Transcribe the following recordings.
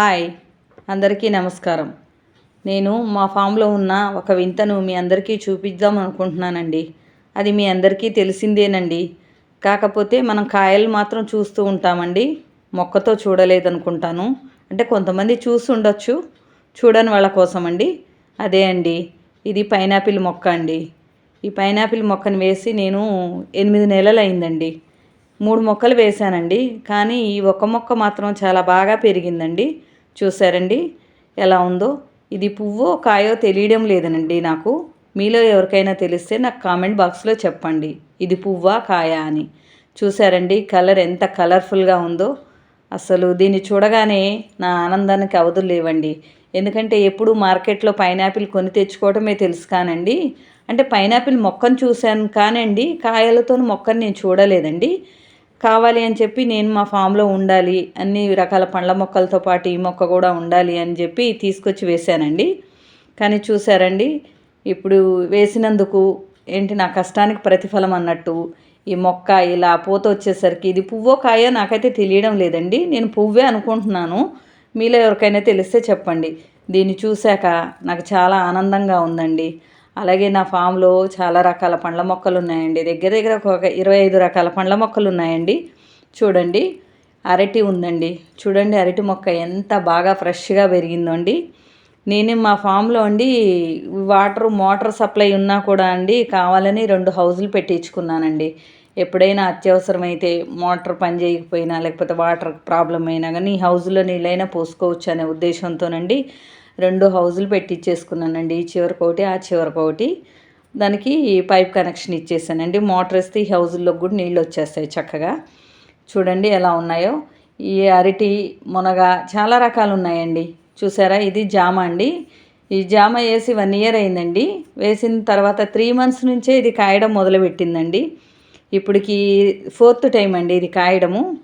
Hi అందరికీ నమస్కారం. నేను మా ఫామ్లో ఉన్న ఒక వింతను మీ అందరికీ చూపిద్దాం అనుకుంటున్నానండి. అది మీ అందరికీ తెలిసిందేనండి. కాకపోతే మనం కాయలు మాత్రం చూస్తూ ఉంటామండి. మొక్కతో చూడలేదనుకుంటాను. అంటే కొంతమంది చూసి ఉండొచ్చు చూడని వాళ్ళ కోసం అండి అదే అండి. ఇది పైనాపిల్ మొక్క అండి. ఈ పైనాపిల్ మొక్కను వేసి నేను ఎనిమిది నెలలు అయిందండి మూడు మొక్కలు వేశానండి. కానీ ఈ ఒక్క మొక్క మాత్రం చాలా బాగా పెరిగిందండి. చూసారండి ఎలా ఉందో? ఇది పువ్వో కాయో తెలియడం లేదనండి నాకు. మీలో ఎవరికైనా తెలిస్తే నాకు కామెంట్ బాక్స్లో చెప్పండి. ఇది పువ్వా కాయా అని. చూసారండి కలర్ ఎంత కలర్ఫుల్గా ఉందో. అసలు దీన్ని చూడగానే నా ఆనందానికి అవధులు లేవండి. ఎందుకంటే ఎప్పుడు మార్కెట్లో పైనాపిల్ కొని తెచ్చుకోవటమే తెలుసు కానండి. అంటే పైనాపిల్ మొక్కను చూశాను కానండి కాయలతో మొక్కను నేను చూడలేదండి. కావాలి అని చెప్పి నేను మా ఫామ్లో ఉండాలి అన్ని రకాల పండ్ల మొక్కలతో పాటు ఈ మొక్క కూడా ఉండాలి అని చెప్పి తీసుకొచ్చి వేశానండి. కానీ చూసారండి ఇప్పుడు వేసినందుకు ఏంటి నా కష్టానికి ప్రతిఫలం అన్నట్టు ఈ మొక్క ఇలా పూత వచ్చేసరికి ఇది పువ్వో కాయో నాకైతే తెలియడం లేదండి. నేను పువ్వే అనుకుంటున్నాను. మీలో ఎవరికైనా తెలిస్తే చెప్పండి. దీన్ని చూశాక నాకు చాలా ఆనందంగా ఉందండి. అలాగే నా ఫామ్లో చాలా రకాల పండ్ల మొక్కలు ఉన్నాయండి దగ్గర దగ్గర ఒక ఇరవై ఐదు రకాల పండ్ల మొక్కలు ఉన్నాయండి చూడండి. అరటి ఉందండి. చూడండి అరటి మొక్క ఎంత బాగా ఫ్రెష్గా పెరిగిందో అండి నేను మా ఫామ్లో అండి వాటర్ మోటార్ సప్లై ఉన్నా కూడా అండి కావాలని రెండు హౌజులు పెట్టించుకున్నానండి. ఎప్పుడైనా అత్యవసరమైతే మోటార్ పని చేయకపోయినా లేకపోతే వాటర్ ప్రాబ్లం అయినా కానీ హౌజ్లో నీళ్ళైనా పోసుకోవచ్చు అనే ఉద్దేశంతోనండి రెండు హౌజులు పెట్టించేసుకున్నానండి ఈ చివరికి ఒకటి ఆ చివరికి ఒకటి దానికి పైప్ కనెక్షన్ ఇచ్చేసానండి. మోటార్ వేస్తే ఈ హౌజుల్లో కూడా నీళ్ళు వచ్చేస్తాయి చక్కగా. చూడండి ఎలా ఉన్నాయో. ఈ అరటి మునగ చాలా రకాలు ఉన్నాయండి. చూసారా? ఇది జామ అండి. ఈ జామ వేసి వన్ ఇయర్ అయిందండి. వేసిన తర్వాత త్రీ మంత్స్ నుంచే ఇది కాయడం మొదలుపెట్టిందండి. ఇప్పటికి ఫోర్త్ టైం అండి ఇది కాయడము.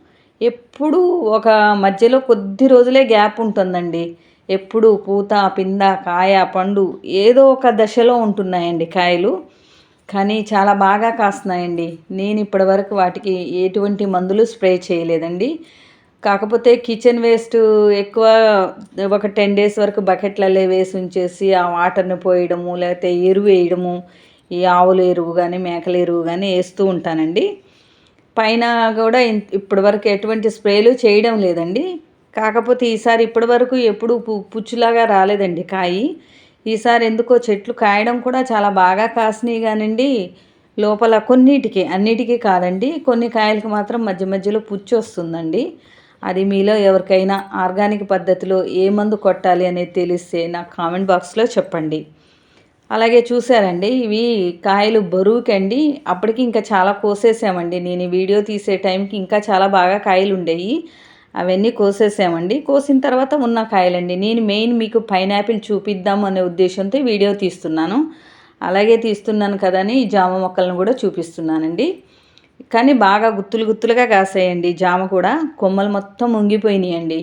ఎప్పుడు ఒక మధ్యలో కొద్ది రోజులే గ్యాప్ ఉంటుందండి. ఎప్పుడు పూత పింద కాయ పండు ఏదో ఒక దశలో ఉంటున్నాయండి కాయలు. కానీ చాలా బాగా కాస్తున్నాయండి. నేను ఇప్పటివరకు వాటికి ఎటువంటి మందులు స్ప్రే చేయలేదండి. కాకపోతే కిచెన్ వేస్ట్ ఎక్కువ ఒక టెన్ డేస్ వరకు బకెట్లలో వేసి ఉంచేసి ఆ వాటర్ని పోయడము లేకపోతే ఎరువు వేయడము ఈ ఆవుల ఎరువు కానీ మేకల ఎరువు కానీ వేస్తూ ఉంటానండి. పైన కూడా ఇప్పటివరకు ఎటువంటి స్ప్రేలు చేయడం లేదండి. కాకపోతే ఈసారి ఇప్పటి వరకు ఎప్పుడు పుచ్చులాగా రాలేదండి కాయి. ఈసారి ఎందుకో చెట్లు కాయడం కూడా చాలా బాగా కాసినాయి కానండి. లోపల కొన్నిటికి అన్నిటికీ కాదండి. కొన్ని కాయలకి మాత్రం మధ్య మధ్యలో పుచ్చు వస్తుందండి. అది మీలో ఎవరికైనా ఆర్గానిక్ పద్ధతిలో ఏ మందు కొట్టాలి అనేది తెలిస్తే నాకు కామెంట్ బాక్స్లో చెప్పండి. అలాగే చూసారండి ఇవి కాయలు బరువుకండి. అప్పటికి ఇంకా చాలా కోసేసామండి. నేను ఈ వీడియో తీసే టైంకి ఇంకా చాలా బాగా కాయలు ఉండేవి అవన్నీ కోసేసామండి. కోసిన తర్వాత ఉన్న కాయలండి. నేను మెయిన్ మీకు పైనాపిల్ చూపిద్దాం అనే ఉద్దేశంతో వీడియో తీస్తున్నాను. అలాగే తీస్తున్నాను కదని జామ మొక్కలను కూడా చూపిస్తున్నానండి. కానీ బాగా గుత్తులు గుత్తులుగా కాసాయండి. జామ కూడా కొమ్మలు మొత్తం ముంగిపోయినాయండి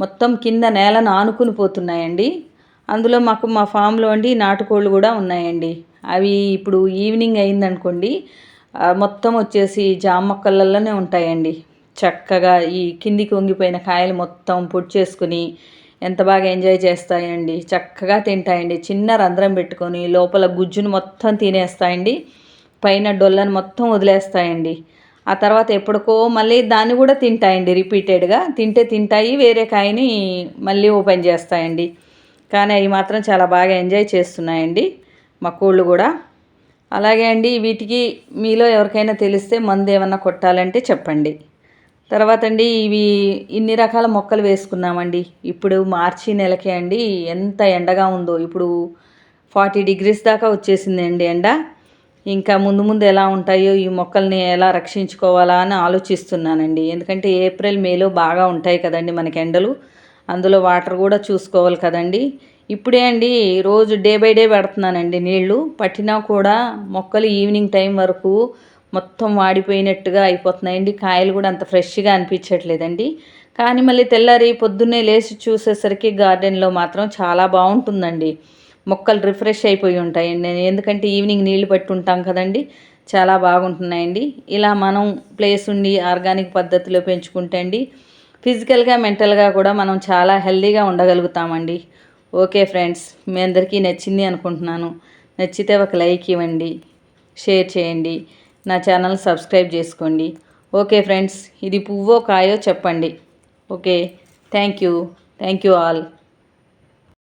మొత్తం కింద నేలను ఆనుకుని పోతున్నాయండి. అందులో మాకు మా ఫామ్లో అండి నాటుకోళ్ళు కూడా ఉన్నాయండి. అవి ఇప్పుడు ఈవినింగ్ అయిందనుకోండి మొత్తం వచ్చేసి జామ మొక్కలలోనే ఉంటాయండి. చక్కగా ఈ కిందికి వంగిపోయిన కాయలు మొత్తం పొడి చేసుకుని ఎంత బాగా ఎంజాయ్ చేస్తాయండి. చక్కగా తింటాయండి. చిన్న రంధ్రం పెట్టుకొని లోపల గుజ్జును మొత్తం తినేస్తాయండి. పైన డొల్లను మొత్తం వదిలేస్తాయండి. ఆ తర్వాత ఎప్పటికో మళ్ళీ దాన్ని కూడా తింటాయండి రిపీటెడ్గా. తింటే తింటాయి వేరే కాయని మళ్ళీ ఓపెన్ చేస్తాయండి. కానీ అవి మాత్రం చాలా బాగా ఎంజాయ్ చేస్తున్నాయండి. మా కోళ్ళు కూడా. అలాగే అండి వీటికి మీలో ఎవరికైనా తెలిస్తే మందు ఏమన్నా కొట్టాలంటే చెప్పండి. తర్వాత అండి ఇవి ఇన్ని రకాల మొక్కలు వేసుకున్నామండి. ఇప్పుడు మార్చి నెలకే అండి. ఎంత ఎండగా ఉందో. ఇప్పుడు ఫార్టీ డిగ్రీస్ దాకా వచ్చేసింది అండి ఎండ. ఇంకా ముందు ముందు ఎలా ఉంటాయో ఈ మొక్కల్ని ఎలా రక్షించుకోవాలా అని ఆలోచిస్తున్నానండి. ఎందుకంటే ఏప్రిల్ మేలో బాగా ఉంటాయి కదండి మనకి ఎండలు. అందులో వాటర్ కూడా చూసుకోవాలి కదండి. ఇప్పుడే అండి రోజు డే బై డే పెడుతున్నానండి నీళ్ళు. పట్టినా కూడా మొక్కలు ఈవినింగ్ టైం వరకు మొత్తం వాడిపోయినట్టుగా అయిపోతున్నాయండి. కాయలు కూడా అంత ఫ్రెష్గా అనిపించట్లేదండి. కానీ మళ్ళీ తెల్లారి పొద్దున్నే లేచి చూసేసరికి గార్డెన్లో మాత్రం చాలా బాగుంటుందండి. మొక్కలు రిఫ్రెష్ అయిపోయి ఉంటాయండి. ఎందుకంటే ఈవినింగ్ నీళ్ళు పట్టుంటాం కదండి. చాలా బాగుంటున్నాయండి. ఇలా మనం ప్లేస్ ఉండి ఆర్గానిక్ పద్ధతిలో పెంచుకుంటే అండి ఫిజికల్గా మెంటల్గా కూడా మనం చాలా హెల్దీగా ఉండగలుగుతామండి. ఓకే ఫ్రెండ్స్ మీ అందరికీ నచ్చింది అనుకుంటున్నాను. నచ్చితే ఒక లైక్ ఇవ్వండి. షేర్ చేయండి. నా ఛానల్ సబ్స్క్రైబ్ చేసుకోండి. ఓకే ఫ్రెండ్స్ ఇది పువ్వో కాయో చెప్పండి. Okay thank you. Thank you all.